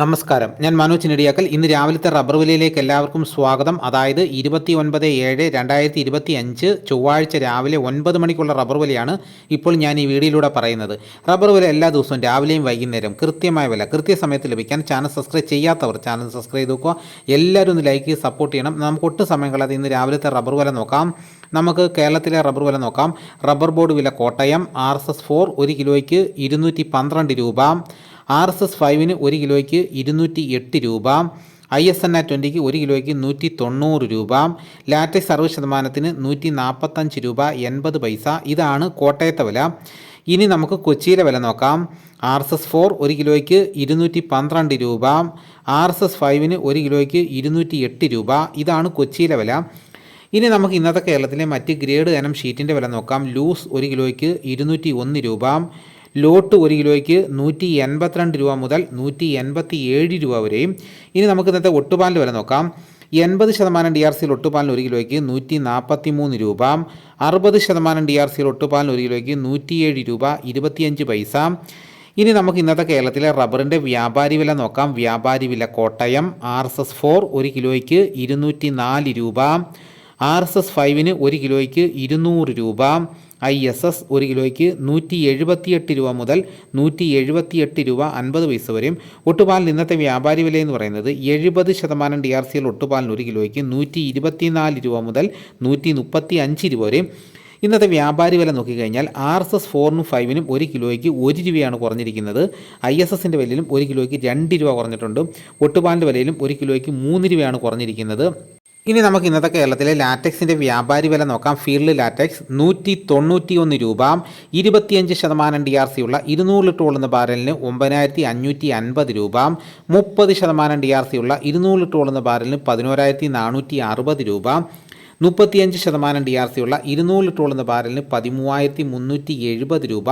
നമസ്കാരം. ഞാൻ മനോജ് നെടിയാക്കൽ ഇന്ന് രാവിലത്തെ റബ്ബർ വിലയിലേക്ക് എല്ലാവർക്കും സ്വാഗതം. അതായത് ഇരുപത്തി ഒൻപത് ഏഴ് രണ്ടായിരത്തി ഇരുപത്തി അഞ്ച് ചൊവ്വാഴ്ച രാവിലെ ഒൻപത് മണിക്കുള്ള റബ്ബർ വിലയാണ് ഇപ്പോൾ ഞാൻ ഈ വീഡിയോയിലൂടെ പറയുന്നത്. റബ്ബർ വില എല്ലാ ദിവസവും രാവിലെയും വൈകുന്നേരം കൃത്യമായ വില കൃത്യസമയത്ത് ലഭിക്കാൻ ചാനൽ സബ്സ്ക്രൈബ് ചെയ്യാത്തവർ ചാനൽ സബ്സ്ക്രൈബ് ചെയ്ത് നോക്കുക എല്ലാവരും ഒന്ന് ലൈക്ക് ചെയ്ത് സപ്പോർട്ട് ചെയ്യണം. നമുക്ക് ഒട്ടും സമയം കളയാതെ ഇന്ന് രാവിലത്തെ റബ്ബർ വില നോക്കാം. നമുക്ക് കേരളത്തിലെ റബ്ബർ വില നോക്കാം. റബ്ബർ ബോർഡ് വില Kottayam R S S four ഒരു കിലോയ്ക്ക് ഇരുന്നൂറ്റി പന്ത്രണ്ട് രൂപ. ആർ എസ് എസ് ഫൈവിന് ഒരു കിലോയ്ക്ക് ഇരുന്നൂറ്റി എട്ട് രൂപ ഐ എസ് എൻ ആ ട്വന്റിക്ക് ഒരു കിലോയ്ക്ക് നൂറ്റി തൊണ്ണൂറ് രൂപ ലാറ്റക്സ് അറുപത് ശതമാനത്തിന് നൂറ്റി നാൽപ്പത്തഞ്ച് രൂപ എൺപത് പൈസ. ഇതാണ് കോട്ടയത്തെ വില. ഇനി നമുക്ക് കൊച്ചിയിലെ വില നോക്കാം. ആർ എസ് എസ് ഫോർ ഒരു കിലോയ്ക്ക് ഇരുന്നൂറ്റി പന്ത്രണ്ട് രൂപ ആർ എസ് എസ് ഫൈവിന് ഒരു കിലോയ്ക്ക് ഇരുന്നൂറ്റി എട്ട് രൂപ. ഇതാണ് കൊച്ചിയിലെ വില. ഇനി നമുക്ക് ഇന്നത്തെ കേരളത്തിലെ മറ്റ് ഗ്രേഡ് ഇനം ഷീറ്റിന്റെ വില നോക്കാം. ലൂസ് ഒരു കിലോയ്ക്ക് ഇരുന്നൂറ്റി ഒന്ന് രൂപ ലോട്ട് ഒരു കിലോയ്ക്ക് നൂറ്റി എൺപത്തിരണ്ട് രൂപ മുതൽ നൂറ്റി എൺപത്തി ഏഴ് രൂപ വരെയും. ഇനി നമുക്ക് ഇന്നത്തെ ഒട്ടുപാലിന്റെ വില നോക്കാം. എൺപത് ശതമാനം ഡി ആർ സിയിൽ ഒട്ടുപാലിന് ഒരു കിലോയ്ക്ക് നൂറ്റി നാൽപ്പത്തി മൂന്ന് രൂപ. അറുപത് ശതമാനം ഡി ആർ സിയിൽ ഒട്ടുപാലിന് ഒരു കിലോയ്ക്ക് നൂറ്റിയേഴ് രൂപ ഇരുപത്തിയഞ്ച് പൈസ. ഇനി നമുക്ക് ഇന്നത്തെ കേരളത്തിലെ റബ്ബറിന്റെ വ്യാപാരി വില നോക്കാം. വ്യാപാരി വില Kottayam R S S four ഒരു കിലോയ്ക്ക് ഇരുന്നൂറ്റി നാല് രൂപ. ആർ എസ് എസ് ഫൈവിന് ഒരു കിലോയ്ക്ക് ഇരുന്നൂറ് രൂപ. ഐ എസ് എസ് ഒരു കിലോയ്ക്ക് നൂറ്റി എഴുപത്തിയെട്ട് രൂപ മുതൽ നൂറ്റി എഴുപത്തിയെട്ട് രൂപ അൻപത് പൈസ വരെയും ഒട്ടുപാലിന് ഇന്നത്തെ വ്യാപാരി വില എന്ന് പറയുന്നത് എഴുപത് ശതമാനം ഡി ആർ സിയിൽ ഒട്ടുപാലിന് ഒരു കിലോയ്ക്ക് നൂറ്റി ഇരുപത്തിനാല് രൂപ മുതൽ നൂറ്റി മുപ്പത്തി അഞ്ച് രൂപ വരെയും. ഇന്നത്തെ വ്യാപാരി വില നോക്കിക്കഴിഞ്ഞാൽ ആർ എസ് എസ് ഫോറിനും ഫൈവിനും ഒരു കിലോയ്ക്ക് ഒരു രൂപയാണ് കുറഞ്ഞിരിക്കുന്നത്. ഐ എസ് എസിന്റെ വിലയിലും ഒരു കിലോയ്ക്ക് രണ്ട് രൂപ കുറഞ്ഞിട്ടുണ്ട്. ഒട്ടുപാലിന്റെ വിലയിലും ഒരു കിലോയ്ക്ക് മൂന്ന് രൂപയാണ് കുറഞ്ഞിരിക്കുന്നത്. ഇനി നമുക്ക് ഇന്നത്തെ കേരളത്തിലെ ലാറ്റക്സിന്റെ വ്യാപാരി വില നോക്കാം. ഫീൽഡ് ലാറ്റക്സ് നൂറ്റി തൊണ്ണൂറ്റി ഒന്ന് രൂപ ഇരുപത്തിയഞ്ച് ശതമാനം ഡി ആർ സി ഉള്ള ഇരുന്നൂറ് ലിറ്റർ ഉള്ളുന്ന ബാരലിന് ഒമ്പതിനായിരത്തി അഞ്ഞൂറ്റി അൻപത് രൂപ മുപ്പത് ശതമാനം ഡി ആർ സി ഉള്ള ഇരുന്നൂറ് ലിറ്റർ ഉള്ളുന്ന ബാരലിന് പതിനോരായിരത്തി നാനൂറ്റി അറുപത് രൂപ മുപ്പത്തിയഞ്ച് ശതമാനം ഡി ആർ സി ഉള്ള ഇരുന്നൂറ് ലിറ്റർ എന്ന ബാരലിന് പതിമൂവായിരത്തി മുന്നൂറ്റി എഴുപത് രൂപ.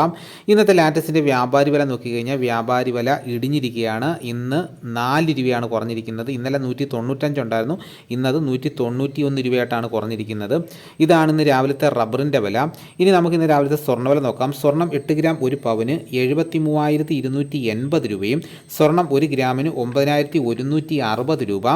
ഇന്നത്തെ ലാറ്റസിന്റെ വ്യാപാരി വില നോക്കിക്കഴിഞ്ഞാൽ വ്യാപാരി വില ഇടിഞ്ഞിരിക്കുകയാണ്. ഇന്ന് നാല് രൂപയാണ് കുറഞ്ഞിരിക്കുന്നത്. ഇന്നലെ നൂറ്റി തൊണ്ണൂറ്റഞ്ച് ഉണ്ടായിരുന്നു. ഇന്നത് നൂറ്റി തൊണ്ണൂറ്റി ഒന്ന് രൂപയായിട്ടാണ് കുറഞ്ഞിരിക്കുന്നത്. ഇതാണ് ഇന്ന് രാവിലത്തെ റബ്ബറിന്റെ വില. ഇനി നമുക്ക് ഇന്ന് രാവിലത്തെ സ്വർണവില നോക്കാം. സ്വർണം എട്ട് ഗ്രാം ഒരു പവന് എഴുപത്തി മൂവായിരത്തി ഇരുന്നൂറ്റി എൺപത് രൂപയും സ്വർണം ഒരു ഗ്രാമിന് ഒമ്പതിനായിരത്തി ഒരുന്നൂറ്റി അറുപത് രൂപ.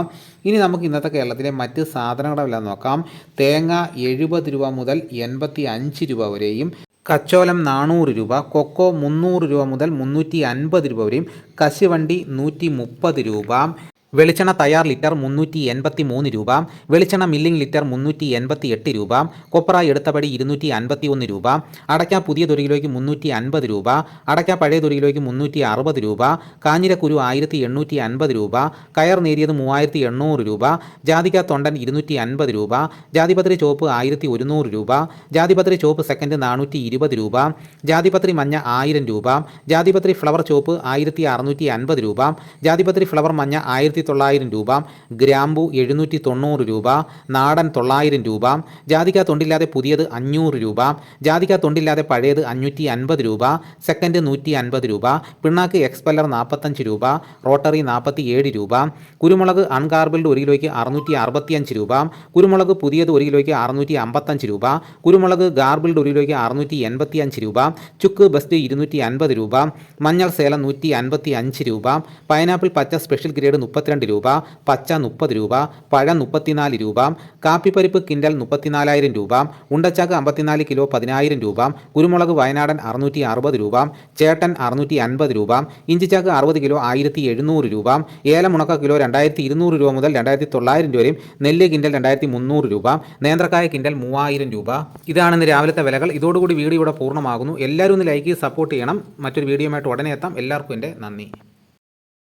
ഇനി നമുക്ക് ഇന്നത്തെ കേരളത്തിലെ മറ്റ് സാധനങ്ങളുടെ വില നോക്കാം. തേങ്ങ എഴുപത് രൂപ മുതൽ എൺപത്തി അഞ്ച് രൂപ വരെയും കച്ചോലം നാനൂറ് രൂപ കൊക്കോ മുന്നൂറ് രൂപ മുതൽ മുന്നൂറ്റി അൻപത് രൂപ വരെയും കശുവണ്ടി നൂറ്റി മുപ്പത് രൂപ വെളിച്ചെണ്ണ തയ്യാർ ലിറ്റർ മുന്നൂറ്റി എൺപത്തി മൂന്ന് രൂപ വെളിച്ചെണ്ണ മില്ലിംഗ് ലിറ്റർ മുന്നൂറ്റി എൺപത്തി എട്ട് രൂപ കൊപ്ര എടുത്തപടി ഇരുന്നൂറ്റി അൻപത്തി ഒന്ന് രൂപ അടയ്ക്ക പുതിയ കിലോയ്ക്ക് മുന്നൂറ്റി അൻപത് രൂപ അടയ്ക്ക പഴയ കിലോയ്ക്ക് മുന്നൂറ്റി അറുപത് രൂപ കാഞ്ഞിരക്കുരു ആയിരത്തി എണ്ണൂറ്റി അൻപത് രൂപ കയർ നേരിയത് മൂവായിരത്തി എണ്ണൂറ് രൂപ ജാതിക തൊണ്ടൻ ഇരുന്നൂറ്റി അൻപത് രൂപ ജാതിപത്രി ചോപ്പ് ആയിരത്തി ഒരുന്നൂറ് രൂപ ജാതിപത്രി ചോപ്പ് സെക്കൻഡ് നാനൂറ്റി ഇരുപത് രൂപ ജാതിപത്രി മഞ്ഞ ആയിരം രൂപ ജാതിപത്രി ഫ്ലവർ ചോപ്പ് ആയിരത്തി അറുന്നൂറ്റി അൻപത് രൂപ ജാതിപത്രി ഫ്ലവർ മഞ്ഞ ആയിരത്തി തൊള്ളായിരം രൂപ ഗ്രാമ്പു എഴുന്നൂറ്റി തൊണ്ണൂറ് രൂപ നാടൻ തൊള്ളായിരം രൂപ ജാതിക തൊണ്ടില്ലാതെ പുതിയത് അഞ്ഞൂറ് രൂപ ജാതിക തൊണ്ടില്ലാതെ പഴയത് അഞ്ഞൂറ്റി അൻപത് രൂപ സെക്കൻഡ് നൂറ്റി അൻപത് രൂപ പിണ്ണാക്ക് എക്സ്പെല്ലർ നാൽപ്പത്തഞ്ച് രൂപ റോട്ടറി നാൽപ്പത്തി ഏഴ് രൂപ കുരുമുളക് അൺകാർബിൾഡ് ഒരു കിലോയ്ക്ക് അറുന്നൂറ്റി അറുപത്തിയഞ്ച് രൂപ കുരുമുളക് പുതിയത് ഒരു കിലോയ്ക്ക് അറുന്നൂറ്റി അമ്പത്തഞ്ച് രൂപ കുരുമുളക് ഗാർബിൾഡ് ഒരു കിലോയ്ക്ക് അറുന്നൂറ്റി എൺപത്തി അഞ്ച് രൂപ ചുക്ക് ബസ്റ്റ് ഇരുന്നൂറ്റി അൻപത് രൂപ മഞ്ഞൾ സേലം നൂറ്റി അൻപത്തി അഞ്ച് രൂപ പൈനാപ്പിൾ പച്ച സ്പെഷ്യൽ ഗ്രേഡ് മുപ്പത്തിരണ്ട് രൂപ പച്ച മുപ്പത് രൂപ പഴം മുപ്പത്തിനാല് രൂപ കാപ്പിപ്പരിപ്പ് കിൻഡൽ മുപ്പത്തിനാലായിരം രൂപ ഉണ്ടച്ചാക്ക് അമ്പത്തിനാല് കിലോ പതിനായിരം രൂപ കുരുമുളക് വയനാടൻ അറുന്നൂറ്റി അറുപത് രൂപ ചേട്ടൻ അറുന്നൂറ്റി അൻപത് രൂപ ഇഞ്ചിച്ചാക്ക് അറുപത് കിലോ ആയിരത്തി എഴുന്നൂറ് രൂപ ഏലമുണക്ക കിലോ രണ്ടായിരത്തി ഇരുന്നൂറ് രൂപ മുതൽ രണ്ടായിരത്തി തൊള്ളായിരം രൂപയും നെല്ല് കിൻഡൽ രണ്ടായിരത്തി മുന്നൂറ് രൂപ നേന്ത്രക്കായ കിൻഡൽ മൂവായിരം രൂപ. ഇതാണ് ഇന്ന് രാവിലത്തെ വിലകൾ. ഇതോടുകൂടി വീഡിയോ ഇവിടെ പൂർണമാകുന്നു. എല്ലാവരും ഒന്ന് ലൈക്ക് ചെയ്ത് സപ്പോർട്ട് ചെയ്യണം. മറ്റൊരു വീഡിയോയുമായിട്ട് ഉടനെ എത്താം. എല്ലാവർക്കും എന്റെ നന്ദി.